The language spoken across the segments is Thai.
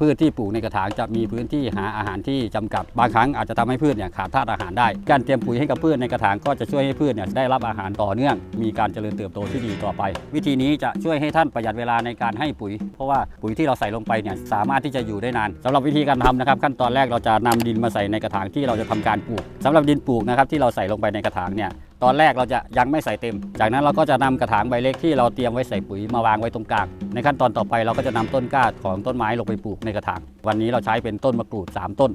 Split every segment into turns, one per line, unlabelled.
พืชที่ปลูกในกระถางจะมีพื้นที่หาอาหารที่จำกัด บางครั้งอาจจะทำให้พืชเนี่ยขาดธาตุอาหารได้ การเตรียมปุ๋ยให้กับพืชในกระถางก็จะช่วยให้พืชเนี่ยได้รับอาหารต่อเนื่อง มีการเจริญเติบโตที่ดีต่อไป วิธีนี้จะช่วยให้ท่านประหยัดเวลาในการให้ปุ๋ย เพราะว่าปุ๋ยที่เราใส่ลงไปเนี่ยสามารถที่จะอยู่ได้นานสำหรับวิธีการทำนะครับ ขั้นตอนแรกเราจะนำดินมาใส่ในกระถางที่เราจะทำการปลูกสำหรับดินปลูกนะครับที่เราใส่ลงไปในกระถางเนี่ย ตอนแรกเราจะยังไม่ใส่เต็ม จากนั้นเราก็จะนำกระถางใบเล็กที่เราเตรียมไว้ใส่ปุ๋ยมาวางไว้ตรงกลาง ในขั้นตอนต่อไปเราก็จะนำต้นกล้าของต้นไม้ลงไปปลูกในกระถาง วันนี้เราใช้เป็นต้นมะกรูด 3 ต้น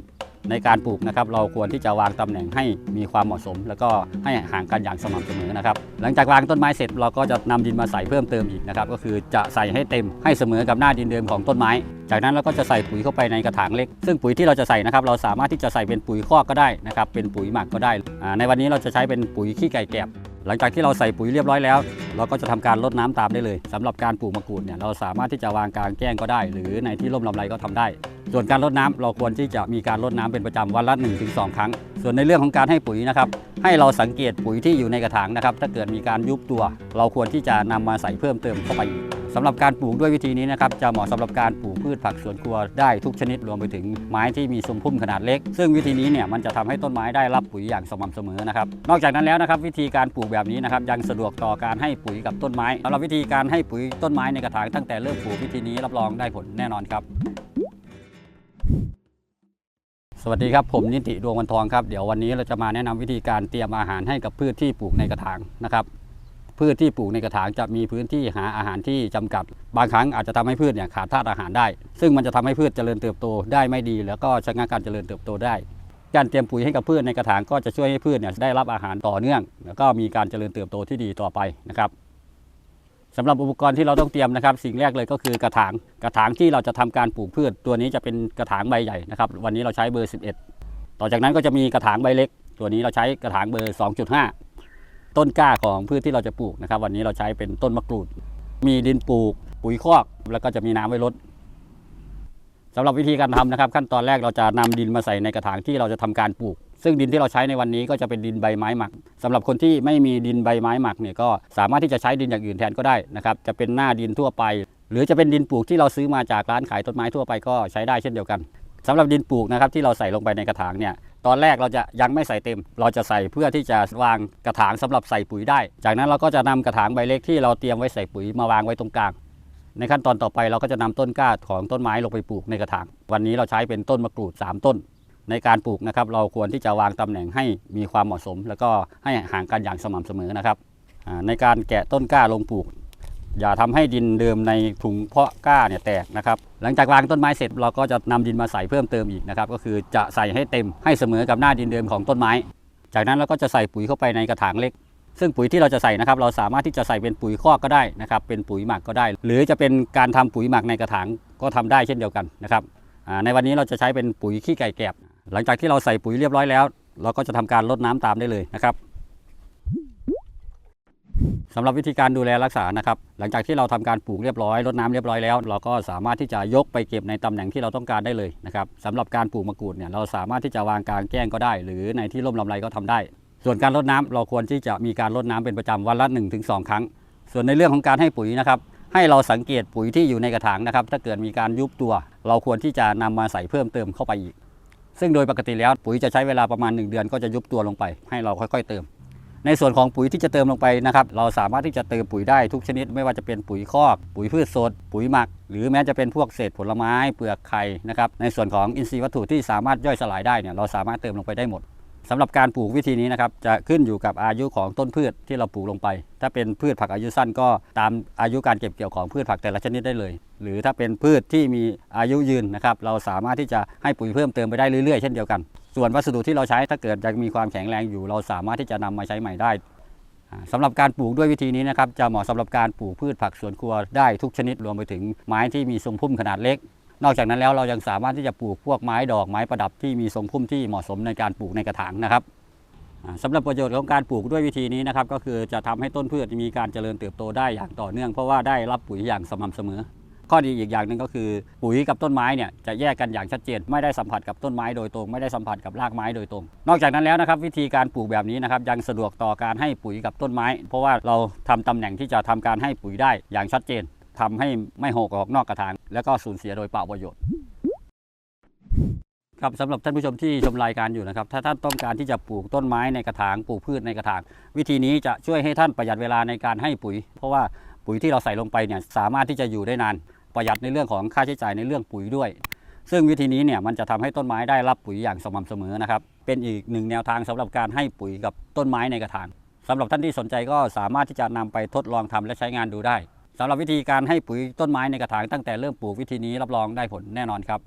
ในการปลูกนะครับเราควรที่จะวางตำแหน่งให้มีความเหมาะสม แล้วก็ให้ห่างกันอย่างสม่ำเสมอนะครับหลังจากวางต้นไม้เสร็จเราก็จะนำดินมาใส่เพิ่มเติมอีกนะครับก็คือจะใส่ให้เต็มให้เสมอกับหน้าดินเดิมของต้นไม้ จากนั้นเราก็จะใส่ปุ๋ยเข้าไปในกระถางเล็ก ซึ่งปุ๋ยที่เราจะใส่นะครับเราสามารถที่จะใส่เป็นปุ๋ยคอกก็ได้นะครับเป็นปุ๋ยหมักก็ได้ ในวันนี้เราจะใช้เป็นปุ๋ยขี้ไก่แกบ หลังจากที่เราใส่ปุ๋ยเรียบร้อยแล้ว เราก็จะทำการลดน้ำตามได้เลยสำหรับการปลูกมะกรูดเนี่ยเราสามารถที่จะวางกลางแจ้งก็ได้ หรือในที่ร่มลำไรก็ทำได้ ส่วนการลดน้ำเราควรที่จะมีการลดน้ำเป็นประจำวันละ 1-2 ครั้ง ส่วนในเรื่องของการให้ปุ๋ยนะครับให้เราสังเกตปุ๋ยที่อยู่ในกระถางนะครับถ้าเกิดมีการยุบตัว เราควรที่จะนำมาใส่เพิ่มเติมเข้าไปอีก สำหรับการปลูกด้วยวิธีนี้นะครับจะเหมาะสำหรับการปลูกพืชผักสวนครัวได้ทุกชนิดรวมไปถึงไม้ที่มีทรงพุ่มขนาดเล็ก ซึ่งวิธีนี้เนี่ยมันจะทำให้ต้นไม้ได้รับปุ๋ยอย่างสม่ำเสมอนะครับนอกจากนั้นแล้วนะครับวิธีการปลูกแบบนี้นะครับยังสะดวกต่อการให้ปุ๋ยกับต้นไม้สำหรับวิธีการให้ปุ๋ยต้นไม้ในกระถางตั้งแต่เริ่มปลูกวิธีนี้รับรองได้ผลแน่นอนครับสวัสดีครับ ผมนิติดวงวันทองครับ เดี๋ยววันนี้เราจะมาแนะนำวิธีการเตรียมอาหารให้กับพืชที่ปลูกในกระถางนะครับ พืชที่ปลูกในกระถางจะมีพื้นที่หาอาหารที่จำกัด บางครั้งอาจจะทำให้พืชเนี่ยขาดธาตุอาหารได้ ซึ่งมันจะทำให้พืชเจริญเติบโตได้ไม่ดี แล้วก็ชะงักการเจริญเติบโตได้ การเตรียมปุ๋ยให้กับพืชในกระถางก็จะช่วยให้พืชเนี่ยได้รับอาหารต่อเนื่อง แล้วก็มีการเจริญเติบโตที่ดีต่อไปนะครับสำหรับอุปกรณ์ที่เราต้องเตรียมนะครับ สิ่งแรกเลยก็คือกระถาง กระถางที่เราจะทำการปลูกพืช ตัวนี้จะเป็นกระถางใบใหญ่นะครับ วันนี้เราใช้เบอร์ 11 ต่อจากนั้นก็จะมีกระถางใบเล็ก ตัวนี้เราใช้กระถางเบอร์ 2.5 ต้นกล้าของพืชที่เราจะปลูกนะครับ วันนี้เราใช้เป็นต้นมะกรูด มีดินปลูก ปุ๋ยคอก แล้วก็จะมีน้ำไว้รดสำหรับวิธีการทำนะครับ ขั้นตอนแรกเราจะนำดินมาใส่ในกระถางที่เราจะทำการปลูก ซึ่งดินที่เราใช้ในวันนี้ก็จะเป็นดินใบไม้หมักสำหรับคนที่ไม่มีดินใบไม้หมักเนี่ยก็สามารถที่จะใช้ดินอย่างอื่นแทนก็ได้นะครับจะเป็นหน้าดินทั่วไป หรือจะเป็นดินปลูกที่เราซื้อมาจากร้านขายต้นไม้ทั่วไปก็ใช้ได้เช่นเดียวกันสำหรับดินปลูกนะครับที่เราใส่ลงไปในกระถางเนี่ย ตอนแรกเราจะยังไม่ใส่เต็ม เราจะใส่เพื่อที่จะวางกระถางสำหรับใส่ปุ๋ยได้ จากนั้นเราก็จะนำกระถางใบเล็กที่เราเตรียมไว้ใส่ปุ๋ยมาวางไว้ตรงกลาง ในขั้นตอนต่อไปเราก็จะนำต้นกล้าของต้นไม้ลงไปปลูกในกระถาง วันนี้เราใช้เป็นต้นมะกรูด 3 ต้น ในการปลูกนะครับเราควรที่จะวางตำแหน่งให้มีความเหมาะสม แล้วก็ให้ห่างกันอย่างสม่ำเสมอนะครับในการแกะต้นกล้าลงปลูก อย่าทำให้ดินเดิมในถุงเพาะกล้าเนี่ยแตกนะครับ หลังจากวางต้นไม้เสร็จเราก็จะนำดินมาใส่เพิ่มเติมอีกนะครับ ก็คือจะใส่ให้เต็มให้เสมอกับหน้าดินเดิมของต้นไม้ จากนั้นเราก็จะใส่ปุ๋ยเข้าไปในกระถางเล็ก ซึ่งปุ๋ยที่เราจะใส่นะครับ เราสามารถที่จะใส่เป็นปุ๋ยคอกก็ได้นะครับ เป็นปุ๋ยหมักก็ได้ หรือจะเป็นการทำปุ๋ยหมักในกระถางก็ทำได้เช่นเดียวกันนะครับในวันนี้เราจะใช้เป็นปุ๋ยขี้ไก่แกบหลังจากที่เราใส่ปุ๋ยเรียบร้อยแล้ว เราก็จะทำการรดน้ำตามได้เลยนะครับ สำหรับวิธีการดูแลรักษานะครับ หลังจากที่เราทำการปลูกเรียบร้อยรดน้ำเรียบร้อยแล้ว เราก็สามารถที่จะยกไปเก็บในตำแหน่งที่เราต้องการได้เลยนะครับสำหรับการปลูกมะกรูดเนี่ยเราสามารถที่จะวางกลางแจ้งก็ได้ หรือในที่ร่มลำไรก็ทำได้ ส่วนการรดน้ำเราควรที่จะมีการรดน้ำเป็นประจำวันละ 1-2 ครั้ง ส่วนในเรื่องของการให้ปุ๋ยนะครับให้เราสังเกตปุ๋ยที่อยู่ในกระถางนะครับ ถ้าเกิดมีการยุบตัว เราควรที่จะนำมาใส่เพิ่มเติมเข้าไปอีก ซึ่งโดยปกติแล้วปุ๋ยจะใช้เวลาประมาณ 1 เดือนก็จะยุบตัวลงไป ให้เราค่อย ๆ เติม ในส่วนของปุ๋ยที่จะเติมลงไปนะครับเราสามารถที่จะเติมปุ๋ยได้ทุกชนิด ไม่ว่าจะเป็นปุ๋ยคอก ปุ๋ยพืชสด ปุ๋ยหมัก หรือแม้จะเป็นพวกเศษผลไม้เปลือกไข่นะครับในส่วนของอินทรีย์วัตถุที่สามารถย่อยสลายได้เนี่ยเราสามารถเติมลงไปได้หมดสำหรับการปลูกวิธีนี้นะครับจะขึ้นอยู่กับอายุของต้นพืชที่เราปลูกลงไป ถ้าเป็นพืชผักอายุสั้นก็ตามอายุการเก็บเกี่ยวของพืชผักแต่ละชนิดได้เลย หรือถ้าเป็นพืชที่มีอายุยืนนะครับเราสามารถที่จะให้ปุ๋ยเพิ่มเติมไปได้เรื่อยๆ เช่นเดียวกัน ส่วนวัสดุที่เราใช้ถ้าเกิดยังมีความแข็งแรงอยู่ เราสามารถที่จะนำมาใช้ใหม่ได้อ่าสำหรับการปลูกด้วยวิธีนี้นะครับจะเหมาะสำหรับการปลูกพืชผักสวนครัวได้ทุกชนิดรวมไปถึงไม้ที่มีทรงพุ่มขนาดเล็ก นอกจากนั้นแล้วเรายังสามารถที่จะปลูกพวกไม้ดอกไม้ประดับที่มีทรงพุ่มที่เหมาะสมในการปลูกในกระถางนะครับสำหรับประโยชน์ของการปลูกด้วยวิธีนี้นะครับก็คือจะทำให้ต้นพืชมีการเจริญเติบโตได้อย่างต่อเนื่องเพราะว่าได้รับปุ๋ยอย่างสม่ำเสมอ ข้อดีอีกอย่างหนึ่งก็คือปุ๋ยกับต้นไม้เนี่ยจะแยกกันอย่างชัดเจน ไม่ได้สัมผัสกับต้นไม้โดยตรง ไม่ได้สัมผัสกับรากไม้โดยตรง นอกจากนั้นแล้วนะครับวิธีการปลูกแบบนี้นะครับยังสะดวกต่อการให้ปุ๋ยกับต้นไม้ เพราะว่าเราทำตำแหน่งที่จะทำการให้ปุ๋ยได้อย่างชัดเจนทำให้ไม่หกออกนอกกระถาง แล้วก็สูญเสียโดยเปล่าประโยชน์ครับสำหรับท่านผู้ชมที่ชมรายการอยู่นะครับ ถ้าท่านต้องการที่จะปลูกต้นไม้ในกระถางปลูกพืชในกระถาง วิธีนี้จะช่วยให้ท่านประหยัดเวลาในการให้ปุ๋ย เพราะว่าปุ๋ยที่เราใส่ลงไปเนี่ยสามารถที่จะอยู่ได้นาน ประหยัดในเรื่องของค่าใช้จ่ายในเรื่องปุ๋ยด้วย ซึ่งวิธีนี้เนี่ยมันจะทำให้ต้นไม้ได้รับปุ๋ยอย่างสม่ำเสมอนะครับ เป็นอีกหนึ่งแนวทางสำหรับการให้ปุ๋ยกับต้นไม้ในกระถางสำหรับท่านที่สนใจก็สามารถที่จะนำไปทดลองทำและใช้งานดูได้สำหรับวิธีการให้ปุ๋ยต้นไม้ในกระถางตั้งแต่เริ่มปลูกวิธีนี้รับรองได้ผลแน่นอนครับ